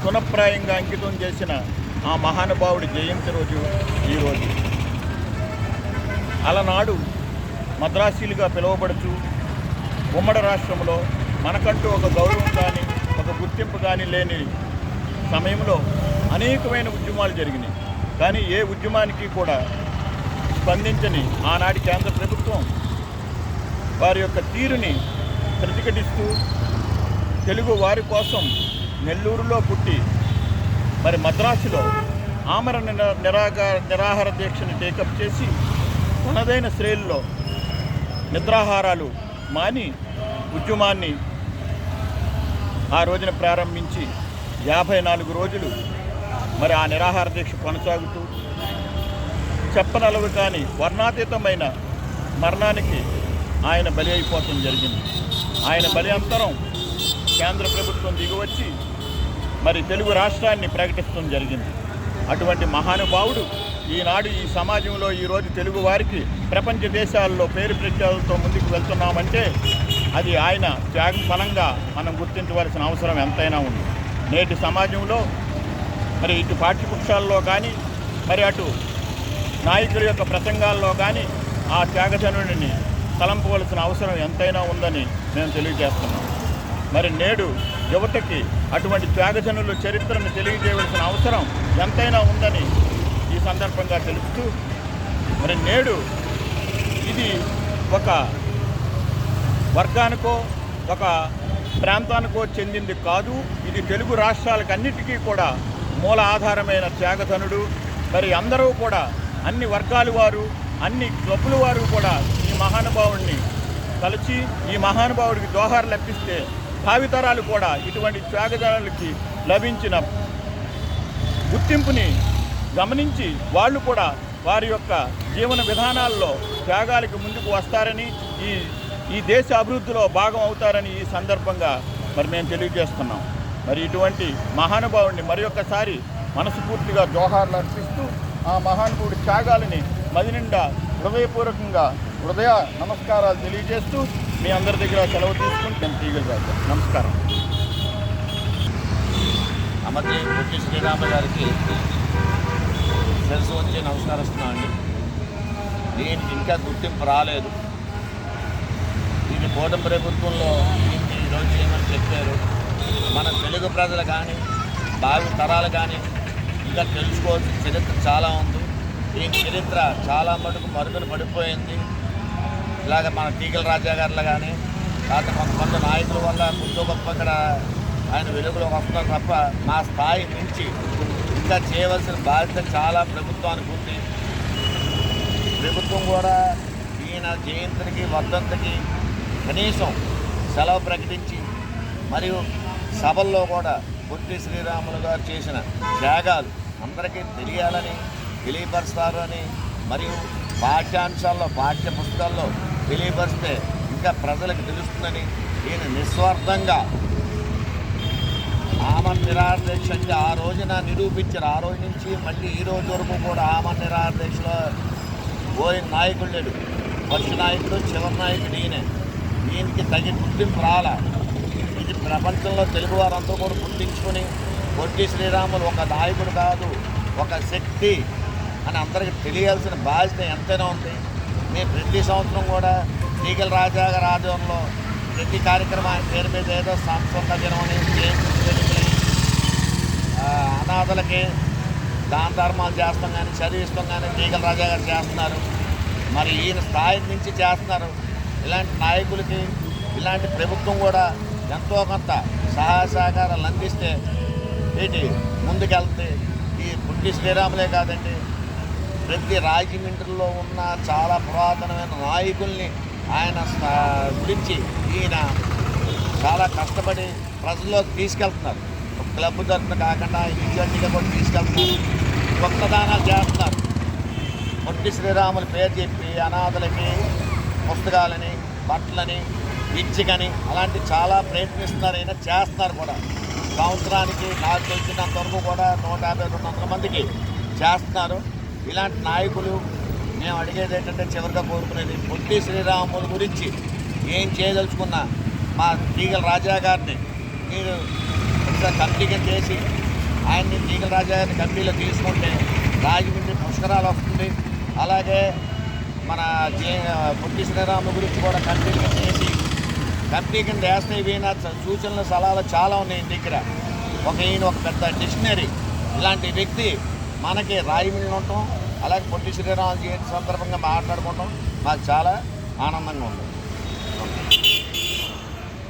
స్థునప్రాయంగా అంకితం చేసిన ఆ మహానుభావుడి జయంతి రోజు ఈరోజు అలనాడు మద్రాసీలుగా పిలువబడుచు ఉమ్మడి రాష్ట్రంలో మనకంటూ ఒక గౌరవం కానీ ఒక గుర్తింపు కానీ లేని సమయంలో అనేకమైన ఉద్యమాలు జరిగినాయి. కానీ ఏ ఉద్యమానికి కూడా స్పందించని ఆనాటి కేంద్ర ప్రభుత్వం వారి యొక్క తీరుని ప్రతిఘటిస్తూ తెలుగు వారి కోసం నెల్లూరులో పుట్టి మరి మద్రాసులో ఆమరణ నిరాకార నిరాగా నిరాహార దీక్షని టేకప్ చేసి తనదైన శ్రేణుల్లో నిద్రాహారాలు మాని ఉద్యమాన్ని ఆ రోజున ప్రారంభించి యాభై నాలుగు రోజులు మరి ఆ నిరాహార దీక్ష కొనసాగుతూ చెప్పనలవు కానీ వర్ణాతీతమైన మరణానికి ఆయన బలి అయిపోవటం జరిగింది. ఆయన బలి అంతరం కేంద్ర ప్రభుత్వం దిగువచ్చి మరి తెలుగు రాష్ట్రాన్ని ప్రకటించడం జరిగింది. అటువంటి మహానుభావుడు ఈనాడు ఈ సమాజంలో ఈరోజు తెలుగు వారికి ప్రపంచ దేశాల్లో పేరు ప్రఖ్యాతులతో ముందుకు వెళ్తున్నామంటే అది ఆయన త్యాగం ఫలంగా మనం గుర్తించవలసిన అవసరం ఎంతైనా ఉంది. నేటి సమాజంలో మరి ఇటు పాఠ్యపుక్షాల్లో కానీ మరి అటు నాయకుల యొక్క ప్రసంగాల్లో కానీ ఆ త్యాగజనుడిని తలంపవలసిన అవసరం ఎంతైనా ఉందని మేము తెలియజేస్తున్నాం మరి నేడు యువతకి అటువంటి త్యాగజనుల చరిత్రను తెలియజేయవలసిన అవసరం ఎంతైనా ఉందని ఈ సందర్భంగా తెలుపుతూ మరి నేడు ఇది ఒక వర్గానికో ఒక ప్రాంతానికో చెందింది కాదు. ఇది తెలుగు రాష్ట్రాలకన్నిటికీ కూడా మూల ఆధారమైన త్యాగధనుడు. మరి అందరూ కూడా అన్ని వర్గాల వారు అన్ని క్లబ్బుల వారు కూడా ఈ మహానుభావుడిని కలిసి ఈ మహానుభావుడికి దోహారు లభిస్తే భావితరాలు కూడా ఇటువంటి త్యాగదారులకి లభించిన గుర్తింపుని గమనించి వాళ్ళు కూడా వారి యొక్క జీవన విధానాల్లో త్యాగాలకి ముందుకు వస్తారని ఈ ఈ దేశ అభివృద్ధిలో భాగం అవుతారని ఈ సందర్భంగా మరి మేము తెలియజేస్తున్నాం. మరి ఇటువంటి మహానుభావుడిని మరి ఒక్కసారి మనస్ఫూర్తిగా జోహార్లు అర్పిస్తూ ఆ మహానుభావుడి త్యాగాలని మది నిండా హృదయపూర్వకంగా హృదయ నమస్కారాలు తెలియజేస్తూ మీ అందరి దగ్గర సెలవు తీసుకుని నేను తీగలిగాను నమస్కారం. అమర్జీ పొట్టి శ్రీరామ గారికి శిరసు వచ్చి నమస్కరిస్తున్నాను అండి. దీనికి ఇంకా గుర్తింపు రాలేదు. ఇది కూటమి ప్రభుత్వంలో దీన్ని ఈరోజు చేయమని చెప్పారు? మన తెలుగు ప్రజలు కానీ భావి తరాలు కానీ ఇంకా తెలుసుకోవాల్సిన చరిత్ర చాలా ఉంది. దీని చరిత్ర చాలా మటుకు మరుగున పడిపోయింది. ఇలాగ మన టీకల రాజా గారులు కానీ లేకపోతే కొంతమంది నాయకుల వల్ల ముందు గొప్ప ఇక్కడ ఆయన వెలుగులోకి వస్తారు తప్ప మా స్థాయి నుంచి ఇంకా చేయవలసిన బాధ్యత చాలా ప్రభుత్వానికి ఉంది. ప్రభుత్వం కూడా ఈయన జయంతికి వర్ధంతికి కనీసం సెలవు ప్రకటించి మరియు సభల్లో కూడా పొట్టి శ్రీరాములు గారు చేసిన త్యాగాలు అందరికీ తెలియాలని తెలియపరుస్తారు అని మరియు పాఠ్యాంశాల్లో పాఠ్య పుస్తకాల్లో తెలియపరిస్తే ఇంకా ప్రజలకు తెలుస్తుందని ఈయన నిస్వార్థంగా ఆమన్ నిరాదేశ అంటే ఆ రోజున నిరూపించారు. ఆ రోజు నుంచి మళ్ళీ ఈ రోజు వరకు కూడా ఆమన్ నిరాదేశలో పోయిన నాయకుడు లేడు. ఫస్ట్ నాయకుడు చివరి నాయకుడు ఈయనే. ఈయనకి తగిన గుర్తింపు రాలా. ఇది ప్రపంచంలో తెలుగు వారంతా కూడా గుర్తించుకొని పొట్టి శ్రీరాములు ఒక నాయకుడు కాదు ఒక శక్తి. అని అందరికీ తెలియాల్సిన బాధ్యత ఎంతైనా ఉంది. మేము ప్రతి సంవత్సరం కూడా తీగల రాజా ఆధ్వర్యంలో ప్రతి కార్యక్రమాన్ని పేరు మీద ఏదో సంస్కృత దినం అనేది అనాథలకి దాన ధర్మాలు చేస్తాం కానీ చదివిస్తాం కానీ తీగల రాజా గారు చేస్తున్నారు. మరి ఈయన స్థాయి నుంచి చేస్తున్నారు. ఇలాంటి నాయకులకి ఇలాంటి ప్రభుత్వం కూడా ఎంతో కొంత సహాయ సహకారాలు అందిస్తే వీటి ముందుకెళ్తే ఈ పుట్టి శ్రీరాములే కాదండి ప్రతి రాజమండ్రిలో ఉన్న చాలా పురాతనమైన నాయకుల్ని ఆయన గురించి ఈయన చాలా కష్టపడి ప్రజల్లోకి తీసుకెళ్తున్నారు. క్లబ్ తరఫున కాకుండా ఇండివిజువల్గా కూడా తీసుకెళ్తున్నారు. కొత్త దానాలు చేస్తున్నారు. పొట్టి శ్రీరాముల పేరు చెప్పి అనాథలకి పుస్తకాలని బట్టలని విద్యకని అలాంటి చాలా ప్రయత్నిస్తున్నారు. అయినా చేస్తున్నారు కూడా. సంవత్సరానికి నాకు తెలిసినంతవరకు కూడా నూట యాభై రెండు వందల మందికి చేస్తున్నారు. ఇలాంటి నాయకులు మేము అడిగేది ఏంటంటే చివరిగా కోరుకునేది పొట్టి శ్రీరాముల గురించి ఏం చేయదలుచుకున్నా మా తీగల రాజా గారిని మీరు ఒకసారి కమిటీగా చేసి ఆయన్ని తీగల రాజా గారిని కమిటీలో తీసుకుంటే రాజమండ్రి పుష్కరాలు వస్తుంది. అలాగే మన జే పొట్టి శ్రీరాములు గురించి కూడా కంపెనీగా చేసి కంపెనీ కింద వేస్తే ఈయన సూచనలు సలహాలు చాలా ఉన్నాయి దగ్గర. ఒక ఈయన ఒక పెద్ద డిక్షనరీ. ఇలాంటి వ్యక్తి మనకి రాయమిల్లి ఉండటం అలాగే పొట్టి శ్రీరాములు జయంతి సందర్భంగా మాట్లాడుకోవటం మాకు చాలా ఆనందంగా ఉంది.